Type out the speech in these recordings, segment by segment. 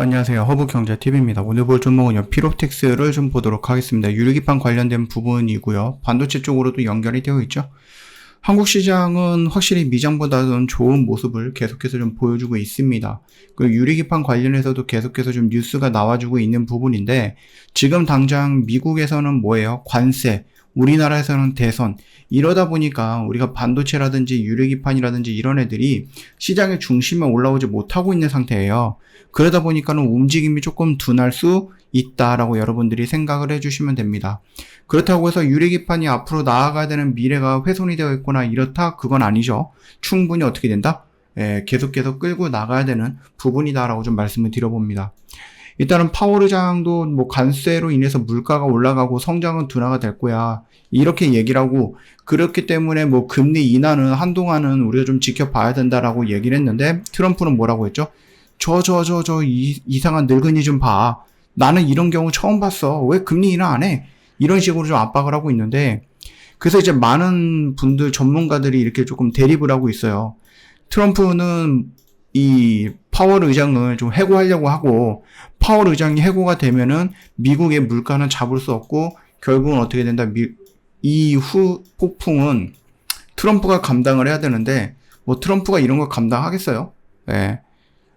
안녕하세요. 허브경제TV입니다. 오늘 볼 종목은 피로텍스를 좀 보도록 하겠습니다. 유리기판 관련된 부분이고요. 반도체 쪽으로도 연결이 되어 있죠. 한국 시장은 확실히 미장보다는 좋은 모습을 계속해서 좀 보여주고 있습니다. 그리고 유리기판 관련해서도 계속해서 좀 뉴스가 나와주고 있는 부분인데 지금 당장 미국에서는 뭐예요? 관세, 우리나라에서는 대선 이러다 보니까 우리가 반도체라든지 유리기판이라든지 이런 애들이 시장의 중심에 올라오지 못하고 있는 상태예요. 그러다 보니까는 움직임이 조금 둔할 수 있다라고 여러분들이 생각을 해주시면 됩니다. 그렇다고 해서 유리기판이 앞으로 나아가야 되는 미래가 훼손이 되어 있거나 이렇다? 그건 아니죠. 충분히 어떻게 된다? 예, 계속해서 끌고 나가야 되는 부분이다라고 좀 말씀을 드려봅니다. 일단은 파워르장도 뭐 관세로 인해서 물가가 올라가고 성장은 둔화가 될 거야. 이렇게 얘기를 하고 그렇기 때문에 뭐 금리 인하는 한동안은 우리가 좀 지켜봐야 된다라고 얘기를 했는데 트럼프는 뭐라고 했죠? 저 저 저 저 이상한 늙은이 좀 봐. 나는 이런 경우 처음 봤어. 왜 금리 인하 안 해? 이런 식으로 좀 압박을 하고 있는데 그래서 이제 많은 분들 전문가들이 이렇게 조금 대립을 하고 있어요. 트럼프는 이 파월 의장을 좀 해고하려고 하고 파월 의장이 해고가 되면은 미국의 물가는 잡을 수 없고 결국은 어떻게 된다? 미, 이후 폭풍은 트럼프가 감당을 해야 되는데 뭐 트럼프가 이런 걸 감당하겠어요? 예. 네.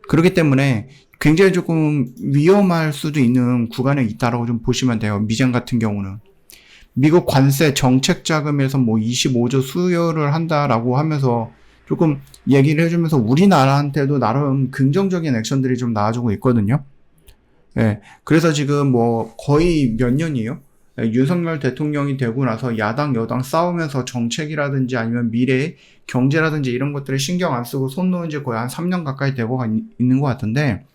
그렇기 때문에 굉장히 조금 위험할 수도 있는 구간에 있다라고 좀 보시면 돼요. 미장 같은 경우는. 미국 관세 정책 자금에서 뭐 25조 수여를 한다라고 하면서 조금 얘기를 해주면서 우리나라한테도 나름 긍정적인 액션들이 좀 나와주고 있거든요. 예. 네. 그래서 지금 뭐 거의 몇 년이에요? 예, 윤석열 대통령이 되고 나서 야당 여당 싸우면서 정책이라든지 아니면 미래 경제라든지 이런 것들을 신경 안 쓰고 손 놓은 지 거의 한 3년 가까이 되고 있는 것 같은데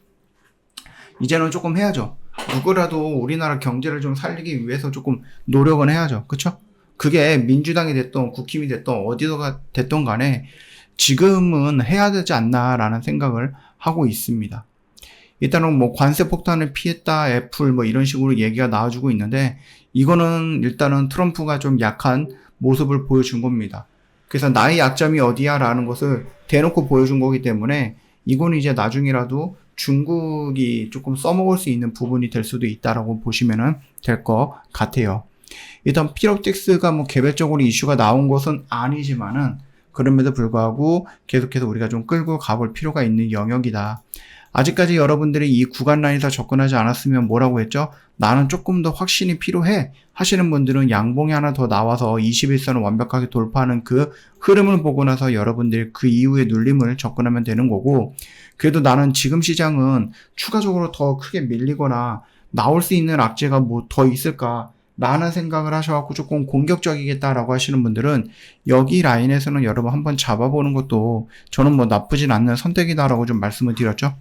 이제는 조금 해야죠. 누구라도 우리나라 경제를 좀 살리기 위해서 조금 노력은 해야죠. 그쵸? 그게 민주당이 됐던 국힘이 됐던 어디가 됐던 간에 지금은 해야 되지 않나라는 생각을 하고 있습니다. 일단은 뭐 관세 폭탄을 피했다 애플 뭐 이런 식으로 얘기가 나와주고 있는데 이거는 일단은 트럼프가 좀 약한 모습을 보여준 겁니다. 그래서 나의 약점이 어디야 라는 것을 대놓고 보여준 거기 때문에 이거는 이제 나중이라도 중국이 조금 써먹을 수 있는 부분이 될 수도 있다라고 보시면 될것 같아요. 일단 피롭틱스가 뭐 개별적으로 이슈가 나온 것은 아니지만은 그럼에도 불구하고 계속해서 우리가 좀 끌고 가볼 필요가 있는 영역이다. 아직까지 여러분들이 이 구간 라인에서 접근하지 않았으면 뭐라고 했죠? 나는 조금 더 확신이 필요해 하시는 분들은 양봉이 하나 더 나와서 21선을 완벽하게 돌파하는 그 흐름을 보고 나서 여러분들이 그 이후에 눌림을 접근하면 되는 거고 그래도 나는 지금 시장은 추가적으로 더 크게 밀리거나 나올 수 있는 악재가 뭐 더 있을까 라는 생각을 하셔갖고 조금 공격적이겠다라고 하시는 분들은 여기 라인에서는 여러분 한번 잡아보는 것도 저는 뭐 나쁘진 않는 선택이다라고 좀 말씀을 드렸죠.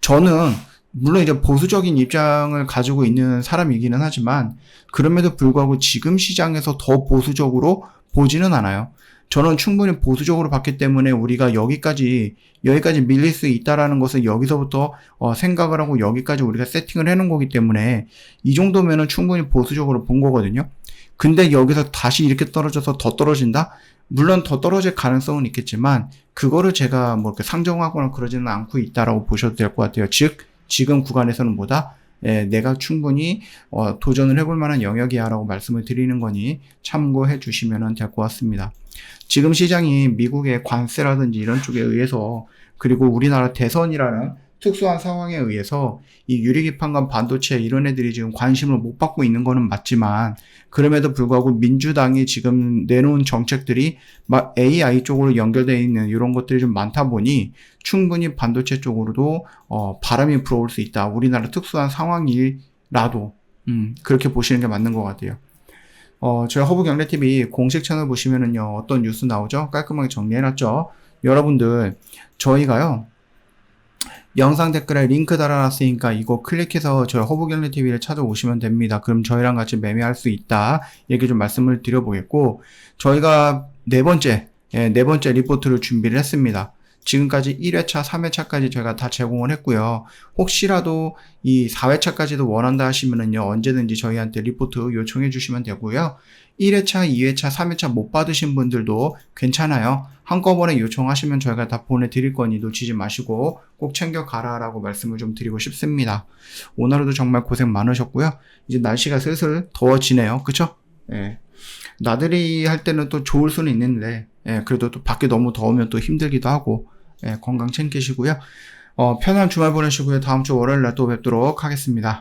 저는 물론 이제 보수적인 입장을 가지고 있는 사람이기는 하지만 그럼에도 불구하고 지금 시장에서 더 보수적으로 보지는 않아요. 저는 충분히 보수적으로 봤기 때문에 우리가 여기까지 여기까지 밀릴 수 있다라는 것을 여기서부터 어, 생각을 하고 여기까지 우리가 세팅을 해놓은 거기 때문에 이 정도면은 충분히 보수적으로 본 거거든요. 근데 여기서 다시 이렇게 떨어져서 더 떨어진다? 물론 더 떨어질 가능성은 있겠지만 그거를 제가 뭐 이렇게 상정하거나 그러지는 않고 있다라고 보셔도 될 것 같아요. 즉 지금 구간에서는 뭐다? 예, 내가 충분히 어, 도전을 해볼 만한 영역이야라고 말씀을 드리는 거니 참고해 주시면 될 것 같습니다. 지금 시장이 미국의 관세라든지 이런 쪽에 의해서 그리고 우리나라 대선이라는 특수한 상황에 의해서 이 유리기판과 반도체 이런 애들이 지금 관심을 못 받고 있는 거는 맞지만 그럼에도 불구하고 민주당이 지금 내놓은 정책들이 막 AI 쪽으로 연결되어 있는 이런 것들이 좀 많다 보니 충분히 반도체 쪽으로도 어, 바람이 불어올 수 있다. 우리나라 특수한 상황이라도 음, 그렇게 보시는 게 맞는 것 같아요. 어, 저희 허브경제TV 공식 채널 보시면은요, 어떤 뉴스 나오죠? 깔끔하게 정리해놨죠? 여러분들, 저희가요, 영상 댓글에 링크 달아놨으니까 이거 클릭해서 저희 허브경례 TV를 찾아오시면 됩니다. 그럼 저희랑 같이 매매할 수 있다. 얘기 좀 말씀을 드려보겠고, 저희가 네 번째, 예, 네 번째 리포트를 준비를 했습니다. 지금까지 1회차, 3회차까지 저희가 다 제공을 했고요. 혹시라도 이 4회차까지도 원한다 하시면은요, 언제든지 저희한테 리포트 요청해 주시면 되고요. 1회차, 2회차, 3회차 못 받으신 분들도 괜찮아요. 한꺼번에 요청하시면 저희가 다 보내드릴 거니 놓치지 마시고 꼭 챙겨 가라라고 말씀을 좀 드리고 싶습니다. 오늘도 정말 고생 많으셨고요. 이제 날씨가 슬슬 더워지네요. 그쵸? 예. 나들이 할 때는 또 좋을 수는 있는데, 예, 그래도 또 밖에 너무 더우면 또 힘들기도 하고, 예, 건강 챙기시고요. 어, 편한 주말 보내시고요. 다음 주 월요일 날 또 뵙도록 하겠습니다.